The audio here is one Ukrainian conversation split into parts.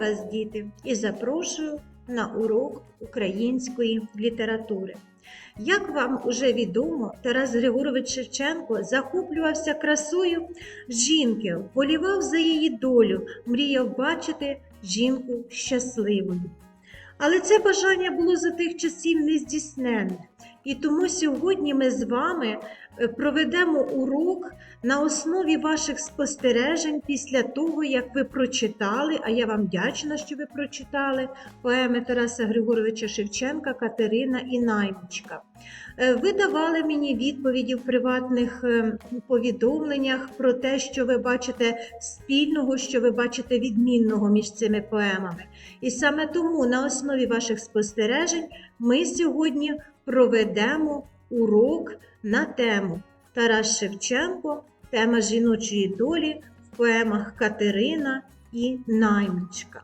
вас, діти, і запрошую на урок української літератури. Як вам уже відомо, Тарас Григорович Шевченко захоплювався красою жінки, вболівав за її долю, мріяв бачити жінку щасливою. Але це бажання було за тих часів нездійсненне. І тому сьогодні ми з вами проведемо урок на основі ваших спостережень після того, як ви прочитали, а я вам вдячна, що ви прочитали поеми Тараса Григоровича Шевченка Катерина і Наймичка. Е, Ви давали мені відповіді в приватних е, повідомленнях про те, що ви бачите спільного, що ви бачите відмінного між цими поемами. І саме тому на основі ваших спостережень ми сьогодні проведемо урок на тему Тарас Шевченко, тема жіночої долі в поемах Катерина і Наймичка.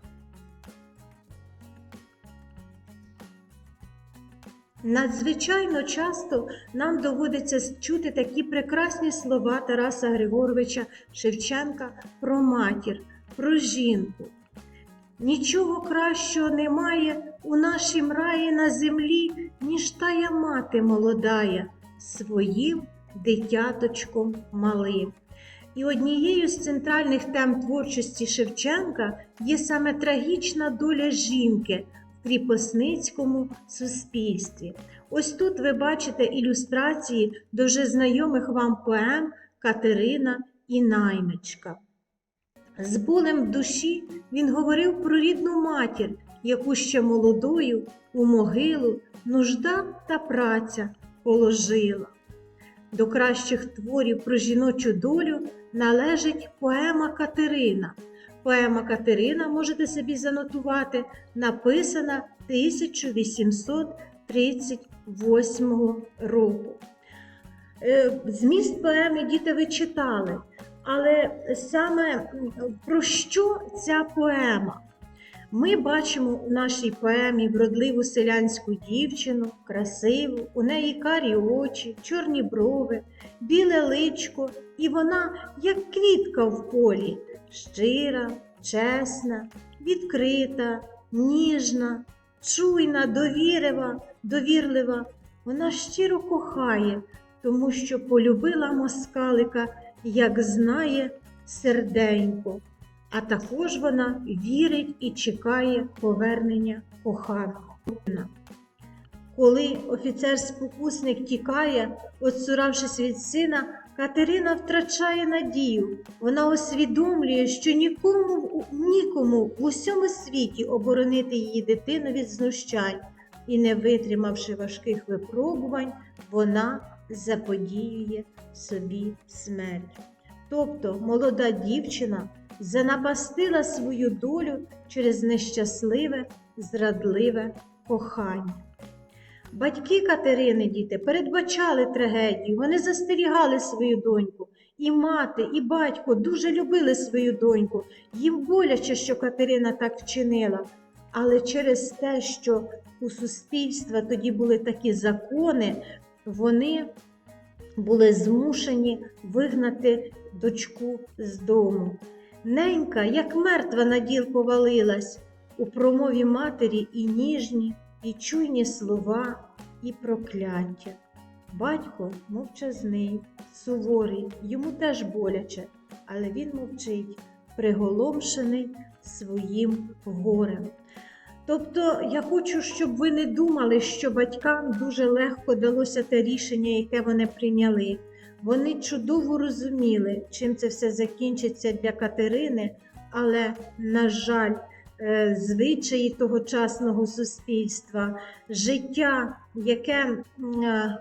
Надзвичайно часто нам доводиться чути такі прекрасні слова Тараса Григоровича Шевченка про матір, про жінку. Нічого кращого немає у нашім раї на землі, ніж тая мати молодая, своїм дитяточком малим. І однією з центральних тем творчості Шевченка є саме трагічна доля жінки в кріпосницькому суспільстві. Ось тут ви бачите ілюстрації до вже знайомих вам поем Катерина і Наймичка. З болем в душі він говорив про рідну матір, яку ще молодою у могилу нужда та праця положила. До кращих творів про жіночу долю належить поема Катерина. Поема Катерина, можете собі занотувати, написана 1838 року. Е, Зміст поеми діти ви читали, але саме про що ця поема? Ми бачимо у нашій поемі вродливу селянську дівчину, красиву, у неї карі очі, чорні брови, біле личко, і вона, як квітка в полі, щира, чесна, відкрита, ніжна, чуйна, довірива, довірлива. Вона щиро кохає, тому що полюбила москалика, як знає серденько а також вона вірить і чекає повернення коханого. Коли офіцер-спокусник тікає, отсуравшись від сина, Катерина втрачає надію. Вона усвідомлює, що нікому, нікому в усьому світі оборонити її дитину від знущань, і, не витримавши важких випробувань, вона заподіює собі смерть. Тобто молода дівчина занапастила свою долю через нещасливе, зрадливе кохання. Батьки Катерини діти передбачали трагедію, вони застерігали свою доньку. І мати, і батько дуже любили свою доньку. Їм боляче, що Катерина так вчинила. Але через те, що у суспільства тоді були такі закони, вони були змушені вигнати дочку з дому. Ненька, як мертва на діл повалилась, у промові матері і ніжні, і чуйні слова, і прокляття. Батько мовчазний, суворий, йому теж боляче, але він мовчить, приголомшений своїм горем. Тобто я хочу, щоб ви не думали, що батькам дуже легко далося те рішення, яке вони прийняли. Вони чудово розуміли, чим це все закінчиться для Катерини, але, на жаль, е, звичаї тогочасного суспільства, життя, яке е,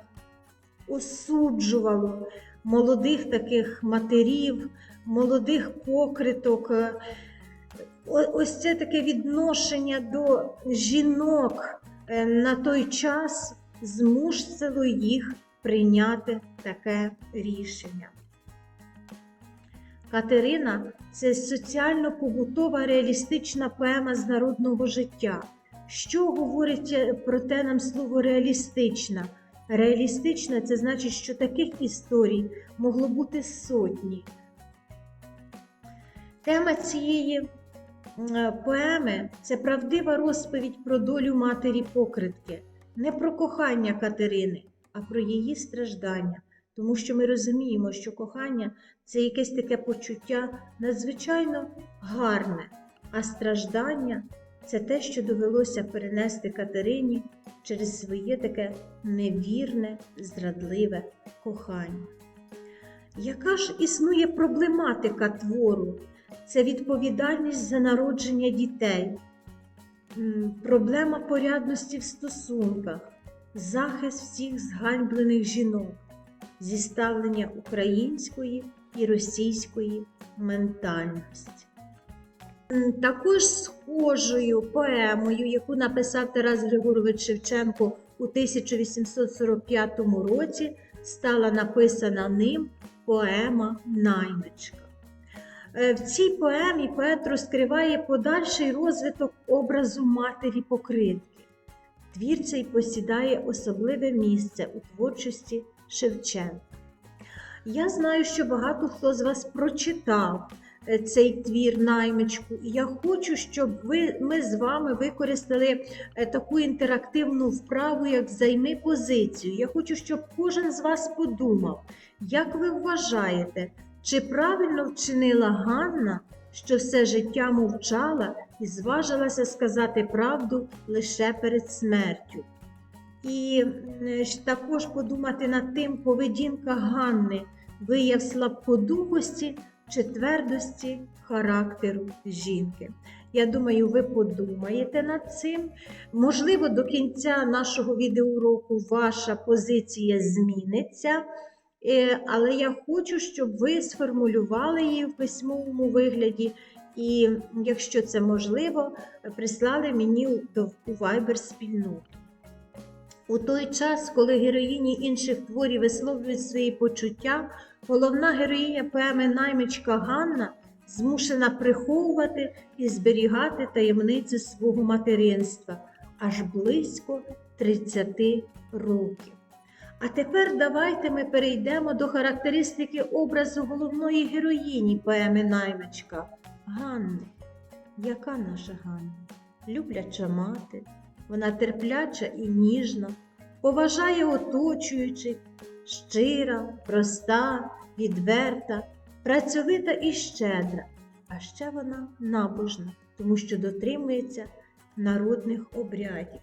осуджувало молодих таких матерів, молодих покриток. е, Ось це таке відношення до жінок на той час змусило їх прийняти таке рішення. Катерина це соціально-побутова реалістична поема з народного життя. Що говорить е, про те нам слово реалістична? Реалістична це значить, що таких історій могло бути сотні. Тема цієї е, поеми це правдива розповідь про долю матері покритки, не про кохання Катерини, а про її страждання. Тому що ми розуміємо, що кохання це якесь таке почуття надзвичайно гарне, а страждання це те, що довелося перенести Катерині через своє таке невірне, зрадливе кохання. Яка ж існує проблематика твору? Це відповідальність за народження дітей, проблема порядності в стосунках, захист всіх зганьблених жінок, зіставлення української і російської ментальності. Також схожою поемою, яку написав Тарас Григорович Шевченко у 1845 році, стала написана ним поема Наймичка. Е, В цій поемі поет розкриває подальший розвиток образу матері покритки. Твір цей посідає особливе місце у творчості Шевченка. Я знаю, що багато хто з вас прочитав е, цей твір наймичку, і я хочу, щоб ви, ми з вами використали е, таку інтерактивну вправу, як займи позицію. Я хочу, щоб кожен з вас подумав, як ви вважаєте, чи правильно вчинила Ганна, що все життя мовчала і зважилася сказати правду лише перед смертю? І також подумати над тим, поведінка Ганни вияв слабкодухості чи твердості характеру жінки. Я думаю, ви подумаєте над цим. Можливо, до кінця нашого відеоуроку ваша позиція зміниться. Е, Але я хочу, щоб ви сформулювали її в письмовому вигляді, і, якщо це можливо, прислали мені у Viber спільноту. У той час, коли героїні інших творів висловлюють свої почуття, головна героїня поеми наймичка Ганна змушена приховувати і зберігати таємницю свого материнства аж близько 30 років. А тепер давайте ми перейдемо до характеристики образу головної героїні поеми наймичка Ганни. Яка наша Ганна? Любляча мати, вона терпляча і ніжна, поважає оточуючих, щира, проста, відверта, працьовита і щедра. А ще вона набожна, тому що дотримується народних обрядів.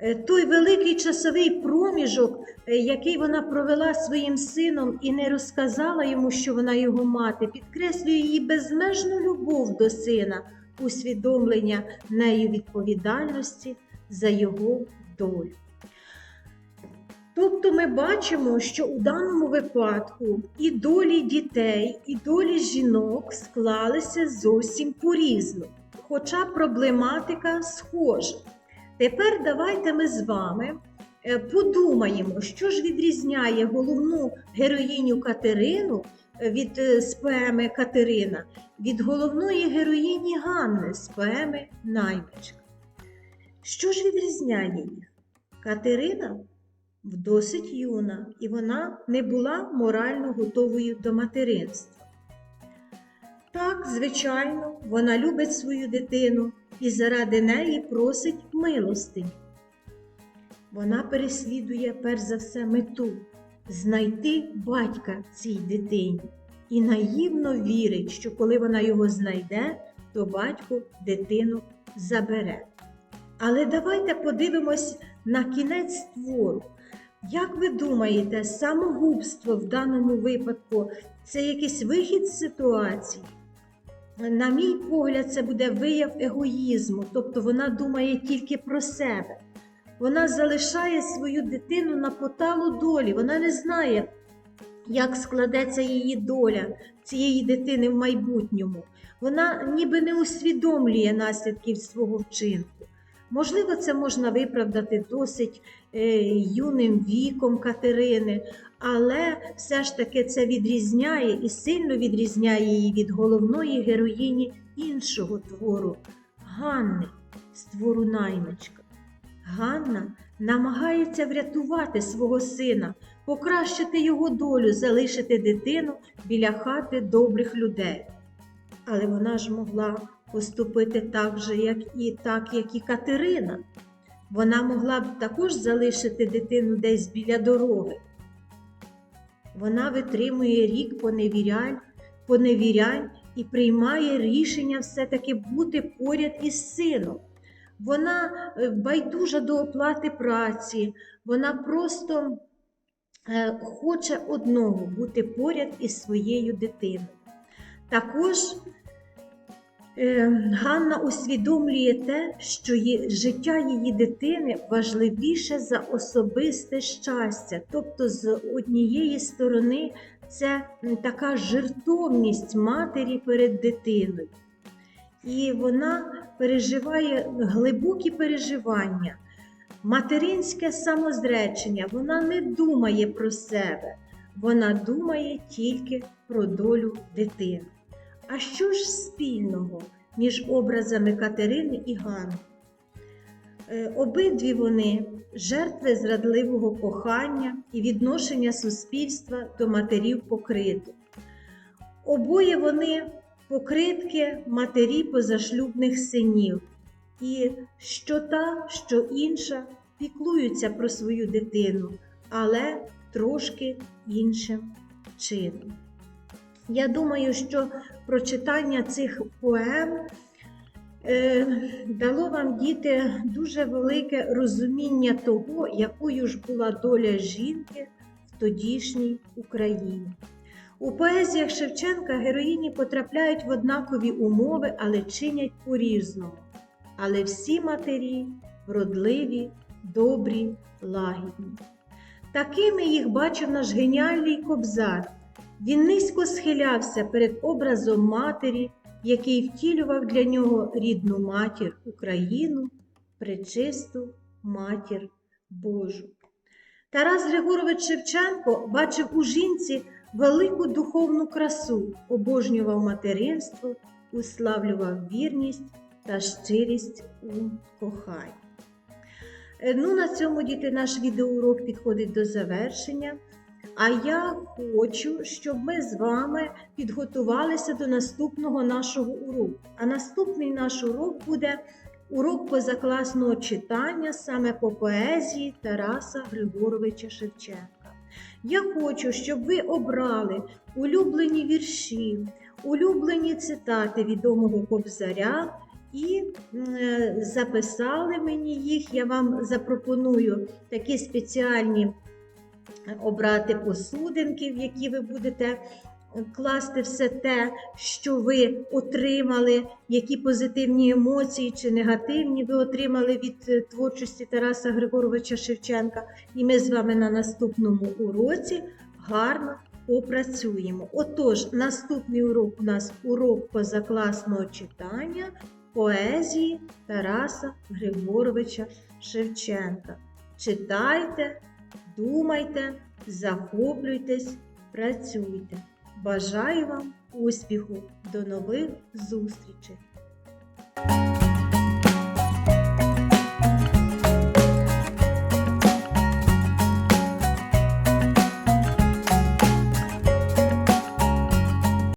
Е, Той великий часовий проміжок, е, який вона провела своїм сином і не розказала йому, що вона його мати, підкреслює її безмежну любов до сина, усвідомлення нею відповідальності за його долю. Тобто ми бачимо, що у даному випадку і долі дітей, і долі жінок склалися зовсім по-різному, хоча проблематика схожа. Тепер давайте ми з вами е, подумаємо, що ж відрізняє головну героїню Катерину е, від е, з поеми Катерина від головної героїні Ганни з поеми Наймичка. Що ж відрізняє їх? Катерина досить юна, і вона не була морально готовою до материнства. Так, звичайно, вона любить свою дитину і заради неї просить милостині. Вона переслідує перш за все мету знайти батька цій дитині і наївно вірить, що коли вона його знайде, то батько дитину забере. Але давайте подивимось на кінець твору. Як ви думаєте, самогубство в даному випадку це якийсь вихід з ситуації? На мій погляд, це буде вияв егоїзму, тобто вона думає тільки про себе. Вона залишає свою дитину на поталу долі. Вона не знає, як складеться її доля цієї дитини в майбутньому. Вона ніби не усвідомлює наслідків свого вчинку. Можливо, це можна виправдати досить е, юним віком Катерини, але все ж таки це відрізняє і сильно відрізняє її від головної героїні іншого твору Ганни з твору наймичка. Ганна намагається врятувати свого сина, покращити його долю, залишити дитину біля хати добрих людей. Але вона ж могла поступити так же, як і так, як і Катерина. Вона могла б також залишити дитину десь біля дороги. Вона витримує рік поневірянь, поневірянь і приймає рішення все-таки бути поряд із сином. Вона е, байдужа до оплати праці, вона просто е, хоче одного бути поряд із своєю дитиною. Також Ганна усвідомлює те, що життя її дитини важливіше за особисте щастя. Тобто, з однієї сторони, це така жертовність матері перед дитиною. І вона переживає глибокі переживання, материнське самозречення. Вона не думає про себе, вона думає тільки про долю дитини. А що ж спільного між образами Катерини і Ганни? Е, Обидві вони жертви зрадливого кохання і відношення суспільства до матерів покриту. Обоє вони покритки матері позашлюбних синів, і що та, що інша піклуються про свою дитину, але трошки іншим чином. Я думаю, що прочитання цих поем е, дало вам, діти, дуже велике розуміння того, якою ж була доля жінки в тодішній Україні. У поезіях Шевченка героїні потрапляють в однакові умови, але чинять по-різному. Але всі матері вродливі, добрі, лагідні. Такими їх бачив наш геніальний кобзар. Він низько схилявся перед образом матері, який втілював для нього рідну матір Україну, пречисту матір Божу. Тарас Григорович Шевченко бачив у жінці велику духовну красу, обожнював материнство, уславлював вірність та щирість у коханні. Е, Ну, на цьому діти наш відеоурок підходить до завершення. А я хочу, щоб ми з вами підготувалися до наступного нашого уроку. А наступний наш урок буде урок позакласного читання саме по поезії Тараса Григоровича Шевченка. Я хочу, щоб ви обрали улюблені вірші, улюблені цитати відомого кобзаря і е, записали мені їх. Я вам запропоную такі спеціальні обрати посудинки, в які ви будете класти все те, що ви отримали, які позитивні емоції чи негативні ви отримали від е, творчості Тараса Григоровича Шевченка. І ми з вами на наступному уроці гарно попрацюємо. Отож, наступний урок у нас урок позакласного читання поезії Тараса Григоровича Шевченка. Читайте, думайте, захоплюйтесь, працюйте. Бажаю вам успіху! До нових зустрічей!